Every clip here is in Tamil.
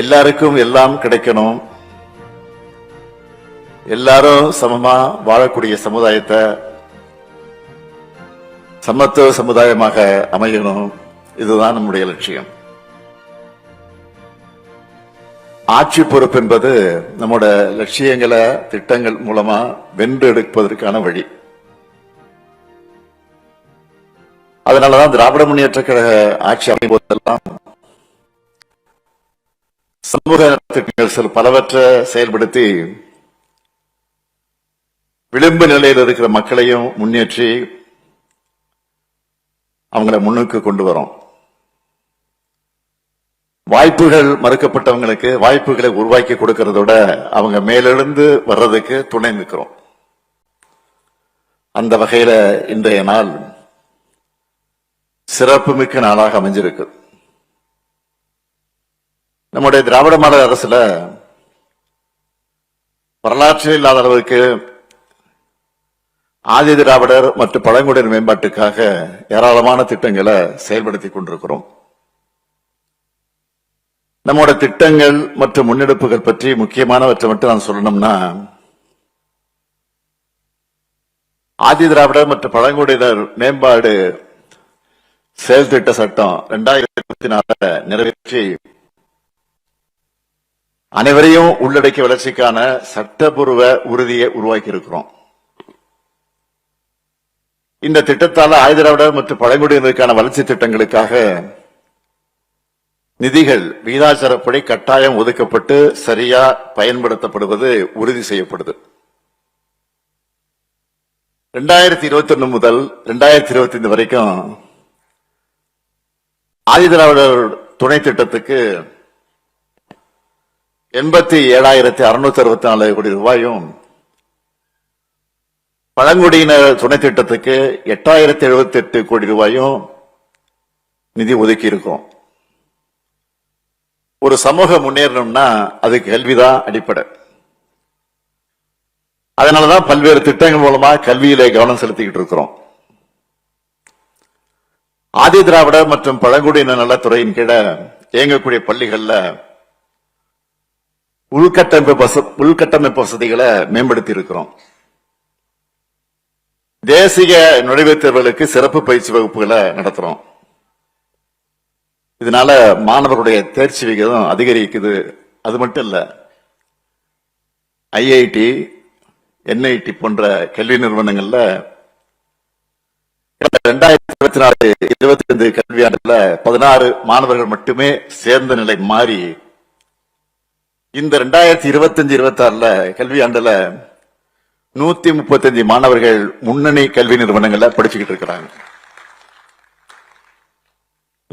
எல்லாருக்கும் எல்லாம் கிடைக்கணும். எல்லாரும் சமமா வாழக்கூடிய சமுதாயத்தை சமத்துவ சமுதாயமாக அமையணும். இதுதான் நம்முடைய லட்சியம். ஆட்சி பொறுப்பு என்பது நம்மோட லட்சியங்களை திட்டங்கள் மூலமா வென்று எடுப்பதற்கான வழி. அதனாலதான் திராவிட முன்னேற்ற கழக ஆட்சி அமையும் போதெல்லாம் சமூக திட்டங்கள் சில பலவற்றை செயல்படுத்தி விளிம்பு நிலையில் இருக்கிற மக்களையும் முன்னேற்றி அவங்கள முன்னுக்கு கொண்டு வரோம். வாய்ப்புகள் மறுக்கப்பட்டவங்களுக்கு வாய்ப்புகளை உருவாக்கி கொடுக்கறதோட அவங்க மேலிருந்து வர்றதுக்கு துணை நிற்கிறோம். அந்த வகையில இன்றைய நாள் சிறப்புமிக்க நாளாக அமைஞ்சிருக்கு. நம்முடைய திராவிட மாடல் அரசுல வரலாற்றில் இல்லாத அளவுக்கு ஆதி திராவிடர் மற்றும் பழங்குடியினர் மேம்பாட்டுக்காக ஏராளமான திட்டங்களை செயல்படுத்தி கொண்டிருக்கிறோம். நம்மோட திட்டங்கள் மற்றும் முன்னெடுப்புகள் பற்றி முக்கியமானவற்றை மட்டும் நான் சொல்லணும்னா ஆதி திராவிடர் மற்றும் பழங்குடியினர் மேம்பாடு செயல் திட்ட சட்டம் இரண்டாயிரத்தி இருபத்தி நாலு நிறைவேற்றி அனைவரையும் உள்ளடக்கிய வளர்ச்சிக்கான சட்டபூர்வ உறுதியை உருவாக்கி இருக்கிறோம் இந்த திட்டத்தால் ஆயுதிராவிடர் மற்றும் பழங்குடியினருக்கான வளர்ச்சி திட்டங்களுக்காக நிதிகள் விகிதாச்சாரப்படி கட்டாயம் ஒதுக்கப்பட்டு சரியா பயன்படுத்தப்படுவது உறுதி செய்யப்படுது. ரெண்டாயிரத்தி இருபத்தி ஒன்று முதல் ரெண்டாயிரத்தி இருபத்தி ஐந்து வரைக்கும் ஆதிதிராவிடர் துணை திட்டத்துக்கு எண்பத்தி ஏழாயிரத்தி அறுநூத்தி அறுபத்தி நாலு கோடி ரூபாயும் பழங்குடியினர் துணை திட்டத்துக்கு எட்டாயிரத்தி எழுபத்தி எட்டு கோடி ரூபாயும் நிதி ஒதுக்கி இருக்கும். ஒரு சமூகம் முன்னேறணும்னா அதுக்கு கல்விதான் அடிப்படை. அதனாலதான் பல்வேறு திட்டங்கள் மூலமா கல்வியில கவனம் செலுத்திக்கிட்டு இருக்கிறோம். ஆதி திராவிட மற்றும் பழங்குடியினர் நலத்துறையின் கீழ இயங்கக்கூடிய பள்ளிகள்ல உள்கட்டமைப்பு உள்கட்டமைப்பு வசதிகளை மேம்படுத்தி இருக்கிறோம் தேசிய நுழைவுத் தேர்வுகளுக்கு சிறப்பு பயிற்சி வகுப்புகளை நடத்துறோம். இதனால மாணவர்களுடைய தேர்ச்சி விகிதம் அதிகரிக்குது. அது மட்டும் இல்ல ஐஐடி என்ஐடி போன்ற கல்வி நிறுவனங்கள்ல ரெண்டாயிரத்தி இருபத்தி நாலு இருபத்தி ஐந்து கல்வியாண்டுல பதினாறு மாணவர்கள் மட்டுமே சேர்ந்த நிலை மாறி இந்த ரெண்டாயிரத்தி இருபத்தஞ்சு இருபத்தாறுல கல்வி ஆண்டுல நூத்தி முப்பத்தஞ்சு மாணவர்கள் முன்னணி கல்வி நிறுவனங்கள்ல படிச்சுக்கிட்டு இருக்கிறாங்க.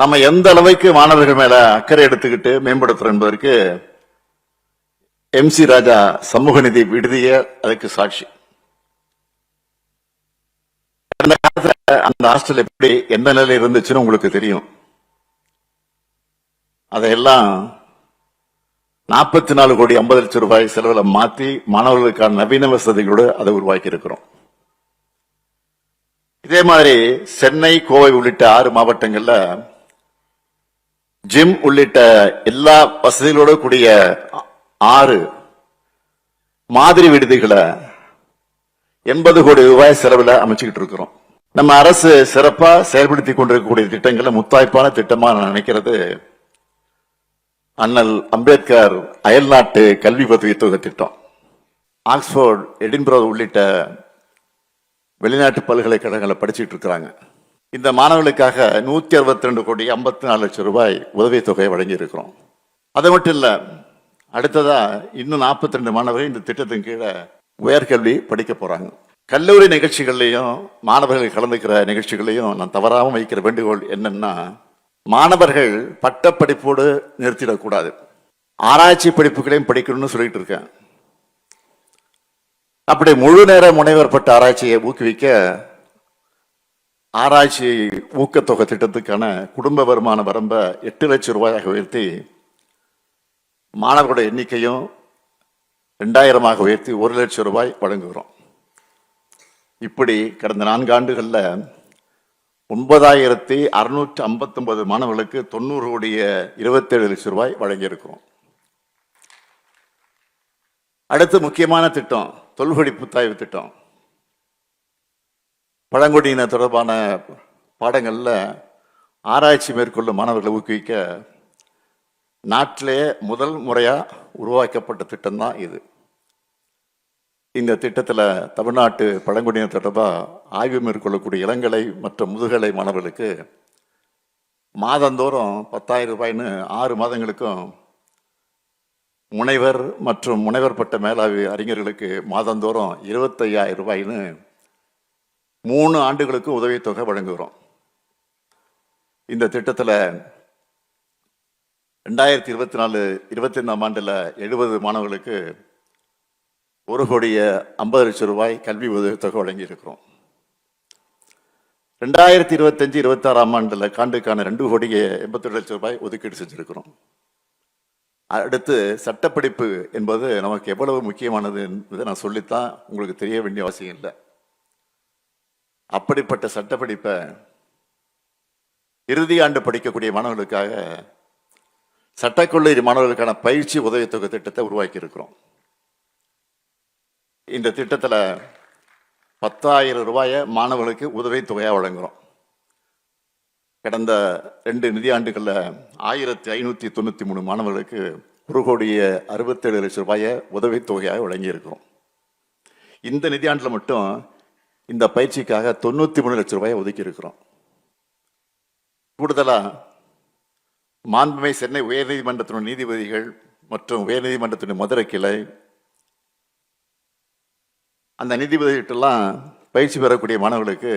நம்ம எந்த அளவுக்கு மாணவர்கள் மேல அக்கறை எடுத்துக்கிட்டு மேம்படுத்துறோம் என்பதற்கு எம் சி ராஜா சமூக நிதி விடுதிய அதுக்கு சாட்சி. அந்த காலத்துல அந்த ஹாஸ்டல் எப்படி எந்த நிலையில இருந்துச்சுன்னு உங்களுக்கு தெரியும். அதையெல்லாம் நாற்பத்தி நாலு கோடி ஐம்பது லட்சம் ரூபாய் செலவுல மாத்தி மாணவர்களுக்கான நவீன வசதிகளோடு அதை உருவாக்கி இருக்கிறோம் இதே மாதிரி சென்னை கோவை உள்ளிட்ட ஆறு மாவட்டங்கள்ல ஜிம் உள்ளிட்ட எல்லா வசதிகளோட கூடிய ஆறு மாதிரி விடுதிகளை எண்பது கோடி ரூபாய் செலவுல அமைச்சுக்கிட்டு இருக்கிறோம். நம்ம அரசு சிறப்பா செயல்படுத்தி கொண்டிருக்கக்கூடிய திட்டங்களை முத்தாய்ப்பான திட்டமா நான் நினைக்கிறது அண்ணல் அம்பேத்கர் அயல்நாட்டு கல்வி உதவி தொகை திட்டம். ஆக்ஸ்போர்ட் எடின்பரோ உள்ளிட்ட வெளிநாட்டு பல்கலைக்கழகங்களை படிச்சுட்டு இருக்கிறாங்க. இந்த மாணவர்களுக்காக நூற்றி அறுபத்தி ரெண்டு கோடி ஐம்பத்தி நாலு லட்சம் ரூபாய் உதவித்தொகையை வழங்கியிருக்கிறோம். அது மட்டும் இல்லை அடுத்ததாக இன்னும் 42 ரெண்டு மாணவர்கள் இந்த திட்டத்தின் கீழே உயர்கல்வி படிக்க போகிறாங்க கல்லூரி நிகழ்ச்சிகள்லையும் மாணவர்கள் கலந்துக்கிற நிகழ்ச்சிகளையும் நான் தவறாமல் வைக்கிற வேண்டுகோள் என்னென்னா மாணவர்கள் பட்டப்படிப்போடு நிறுத்திடக்கூடாது. ஆராய்ச்சி படிப்புகளையும் படிக்கணும்னு சொல்லிட்டு இருக்கேன். அப்படி முழு நேர முனைவர் பட்ட ஆராய்ச்சியை ஊக்குவிக்க ஆராய்ச்சி ஊக்கத்தொகை திட்டத்துக்கான குடும்ப வருமான வரம்பை எட்டு லட்சம் ரூபாயாக உயர்த்தி மாணவர்களுடைய எண்ணிக்கையும் ரெண்டாயிரமாக உயர்த்தி ஒரு லட்சம் ரூபாய் வழங்குகிறோம். இப்படி கடந்த நான்கு ஆண்டுகளில் ஒன்பதாயிரத்தி அறுநூற்றி ஐம்பத்தொன்பது மாணவர்களுக்கு தொண்ணூறு கோடிய இருபத்தேழு லட்சம் ரூபாய் வழங்கியிருக்கிறோம். அடுத்து முக்கியமான திட்டம் தொல்குடி புத்தாய்வு திட்டம். பழங்குடியின தொடர்பான பாடங்களில் ஆராய்ச்சி மேற்கொள்ளும் மாணவர்களை ஊக்குவிக்க நாட்டிலே முதல் முறையாக உருவாக்கப்பட்ட திட்டம்தான் இது. இந்த திட்டத்தில் தமிழ்நாட்டு பழங்குடியினர் தொடர்பாக ஆய்வு மேற்கொள்ளக்கூடிய இளங்கலை மற்றும் முதுகலை மாணவர்களுக்கு மாதந்தோறும் பத்தாயிரம் ரூபாய்னு ஆறு மாதங்களுக்கும் முனைவர் மற்றும் முனைவர் பட்ட மேலாவி அறிஞர்களுக்கு மாதந்தோறும் இருபத்தையாயிரம் ரூபாய்னு மூணு ஆண்டுகளுக்கு உதவித்தொகை வழங்குகிறோம். இந்த திட்டத்தில் ரெண்டாயிரத்தி இருபத்தி நாலு இருபத்தி ஐந்தாம் ஆண்டில் எழுபது மாணவர்களுக்கு ஒரு கோடிய ஐம்பது லட்சம் ரூபாய் கல்வி உதவித்தொகை வழங்கியிருக்கிறோம். ரெண்டாயிரத்தி இருபத்தஞ்சு இருபத்தாறாம் ஆண்டில் காண்டுக்கான ரெண்டு கோடியே எண்பத்தெட்டு லட்சம் ரூபாய் ஒதுக்கீடு செஞ்சிருக்கிறோம். அடுத்து சட்டப்படிப்பு என்பது நமக்கு எவ்வளவு முக்கியமானது என்பதை நான் சொல்லித்தான் உங்களுக்கு தெரிய வேண்டிய அவசியம் இல்லை. அப்படிப்பட்ட சட்டப்படிப்பை இறுதி ஆண்டு படிக்கக்கூடிய மாணவர்களுக்காக சட்டக்கல்லூரி மாணவர்களுக்கான பயிற்சி உதவித்தொகை திட்டத்தை உருவாக்கி இருக்கிறோம் இந்த திட்டத்தில் பத்தாயிரம் ரூபாயை மாணவர்களுக்கு உதவித்தொகையாக வழங்குகிறோம் கடந்த ரெண்டு நிதியாண்டுகளில் ஆயிரத்தி ஐநூற்றி தொண்ணூற்றி மூணு மாணவர்களுக்கு ஒரு கோடியே அறுபத்தேழு லட்சம் ரூபாயை உதவித்தொகையாக வழங்கியிருக்கிறோம். இந்த நிதியாண்டில் மட்டும் இந்த பயிற்சிக்காக தொண்ணூற்றி மூணு லட்சம் ரூபாயை ஒதுக்கியிருக்கிறோம். கூடுதலாக மாண்புமை சென்னை உயர்நீதிமன்றத்தினுடைய நீதிபதிகள் மற்றும் உயர்நீதிமன்றத்தினுடைய மதுரை கிளை அந்த நீதிபதிகிட்டெல்லாம் பயிற்சி பெறக்கூடிய மாணவர்களுக்கு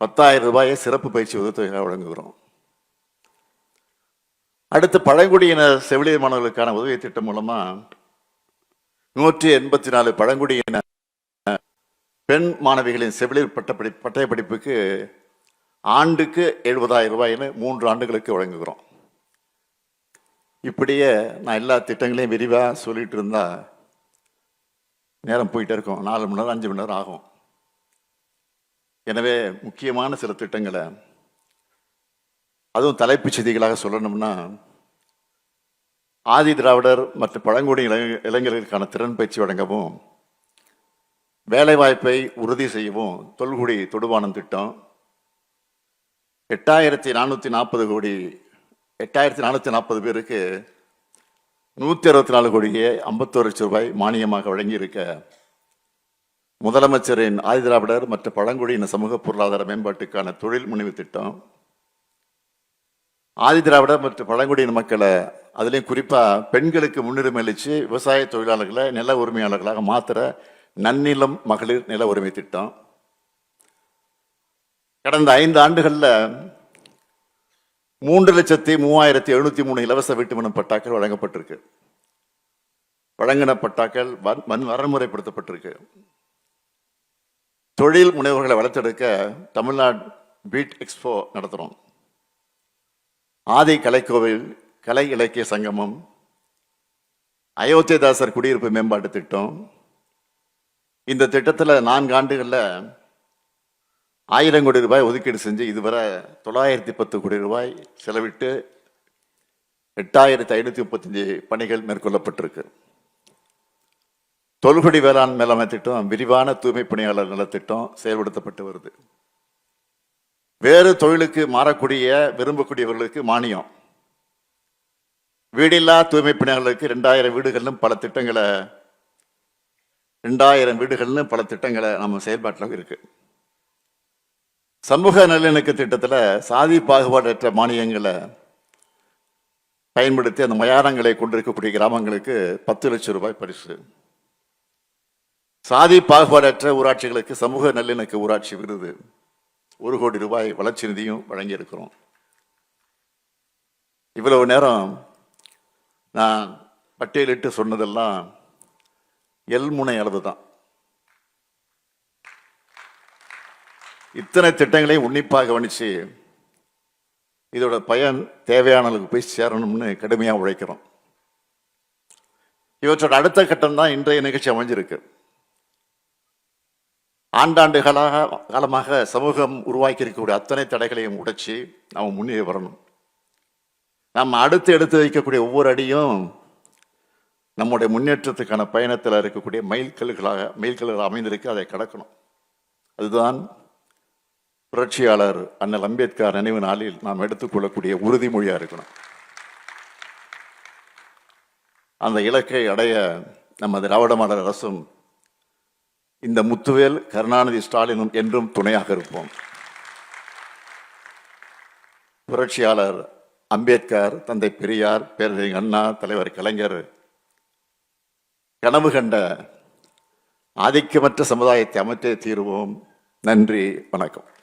பத்தாயிரம் ரூபாயை சிறப்பு பயிற்சி உதவித்தொகையாக வழங்குகிறோம். அடுத்து பழங்குடியினர் செவிலியர் மாணவர்களுக்கான உதவி திட்டம் மூலமாக நூற்றி எண்பத்தி நாலு பழங்குடியின பெண் மாணவிகளின் செவிலியர் பட்டப்படி பட்டய படிப்புக்கு ஆண்டுக்கு எழுபதாயிரம் ரூபாயின்னு மூன்று ஆண்டுகளுக்கு வழங்குகிறோம். இப்படியே நான் எல்லா திட்டங்களையும் விரிவாக சொல்லிட்டு இருந்தால் நேரம் போயிட்டே இருக்கும் நாலு மணி நேரம் அஞ்சு மணி நேரம் ஆகும். எனவே முக்கியமான சில திட்டங்களை அதுவும் தலைப்புச் செய்திகளாக சொல்லணும்னா ஆதி திராவிடர் மற்றும் பழங்குடி இளைஞ- இளைஞர்களுக்கான திறன் பயிற்சி வழங்கவும் வேலைவாய்ப்பை உறுதி செய்யவும் தொல்குடி தொடுவானம் திட்டம் எட்டாயிரத்தி நானூற்றி நாற்பது கோடி எட்டாயிரத்தி நானூற்றி நாற்பது பேருக்கு நூற்றி அறுபத்தி நாலு கோடியே ஐம்பத்தோரு லட்சம் ரூபாய் மானியமாக வழங்கியிருக்க முதலமைச்சரின் ஆதிதிராவிடர் மற்றும் பழங்குடியின சமூக பொருளாதார மேம்பாட்டுக்கான தொழில் முனைவு திட்டம். ஆதிதிராவிடர் மற்றும் பழங்குடியின மக்களை அதுலேயும் குறிப்பாக பெண்களுக்கு முன்னுரிமை அளித்து விவசாய தொழிலாளர்களை நில உரிமையாளர்களாக மாத்திர நன்னிலம் மகளிர் நில உரிமை திட்டம். கடந்த ஐந்து ஆண்டுகளில் மூன்று லட்சத்தி மூவாயிரத்தி எழுநூத்தி மூணு இலவச வீட்டுமனம் பட்டாக்கள் வழங்கப்பட்டிருக்கு. வழங்கின பட்டாக்கள் வன் வன் வரன்முறைப்படுத்தப்பட்டிருக்கு தொழில் முனைவர்களை வளர்த்தெடுக்க தமிழ்நாடு பீட் எக்ஸ்போ நடத்துகிறோம் ஆதி கலைக்கோவில் கலை இலக்கிய சங்கமம் அயோத்தியதாசர் குடியிருப்பு மேம்பாட்டு திட்டம். இந்த திட்டத்தில் நான்கு ஆண்டுகளில் ஆயிரம் கோடி ரூபாய் ஒதுக்கீடு செஞ்சு இதுவரை தொள்ளாயிரத்தி பத்து கோடி ரூபாய் செலவிட்டு எட்டாயிரத்தி ஐநூற்றி முப்பத்தஞ்சு பணிகள் மேற்கொள்ளப்பட்டிருக்கு. தொல்குடி வேளாண் மேலாண்மை திட்டம் விரிவான தூய்மை பணியாளர் நலத்திட்டம் செயல்படுத்தப்பட்டு வருது. வேறு தொழிலுக்கு மாறக்கூடிய விரும்பக்கூடியவர்களுக்கு மானியம். வீடில்லா தூய்மை பணியாளர்களுக்கு ரெண்டாயிரம் வீடுகளிலும் பல திட்டங்களை ரெண்டாயிரம் வீடுகள்னு பல திட்டங்களை நம்ம செயல்பாட்டில் இருக்குது சமூக நல்லிணக்க திட்டத்தில் சாதி பாகுபாடற்ற மானியங்களை பயன்படுத்தி அந்த மயானங்களை கொண்டிருக்கக்கூடிய கிராமங்களுக்கு பத்து லட்சம் ரூபாய் பரிசு. சாதி பாகுபாடற்ற ஊராட்சிகளுக்கு சமூக நல்லிணக்க ஊராட்சி விருது. ஒரு கோடி ரூபாய் வளர்ச்சி நிதியும் வழங்கியிருக்கிறோம். இவ்வளவு நேரம் நான் பட்டியலிட்டு சொன்னதெல்லாம் எல்முனை அளவு தான் இத்தனை திட்டங்களையும் உன்னிப்பாக கவனித்து இதோட பயன் தேவையானவர்களுக்கு போய் சேரணும்னு கடுமையாக உழைக்கிறோம். இவற்றோட அடுத்த கட்டம் தான் இன்றைய நிகழ்ச்சி அமைஞ்சிருக்கு. ஆண்டாண்டுகளாக காலமாக சமூகம் உருவாக்கி இருக்கக்கூடிய அத்தனை தடைகளையும் உடைச்சி நாம் முன்னேறி வரணும். நம்ம அடுத்து எடுத்து வைக்கக்கூடிய ஒவ்வொரு அடியும் நம்முடைய முன்னேற்றத்துக்கான பயணத்தில் இருக்கக்கூடிய மைல்கல்களாக மைல்கல்கள் அமைந்திருக்கு அதை கடக்கணும். அதுதான் புரட்சியாளர் அண்ணல் அம்பேத்கர் நினைவு நாளில் நாம் எடுத்துக்கொள்ளக்கூடிய உறுதிமொழியாக இருக்கணும். அந்த இலக்கை அடைய நமது திராவிட மாடல் அரசும் இந்த முத்துவேல் கருணாநிதி ஸ்டாலினும் என்றும் துணையாக இருப்போம். புரட்சியாளர் அம்பேத்கர் தந்தை பெரியார் பேரறிஞர் அண்ணா தலைவர் கலைஞர் கனவு கண்ட ஆதிக்கமற்ற சமுதாயத்தை அமைத்தே தீருவோம். நன்றி வணக்கம்.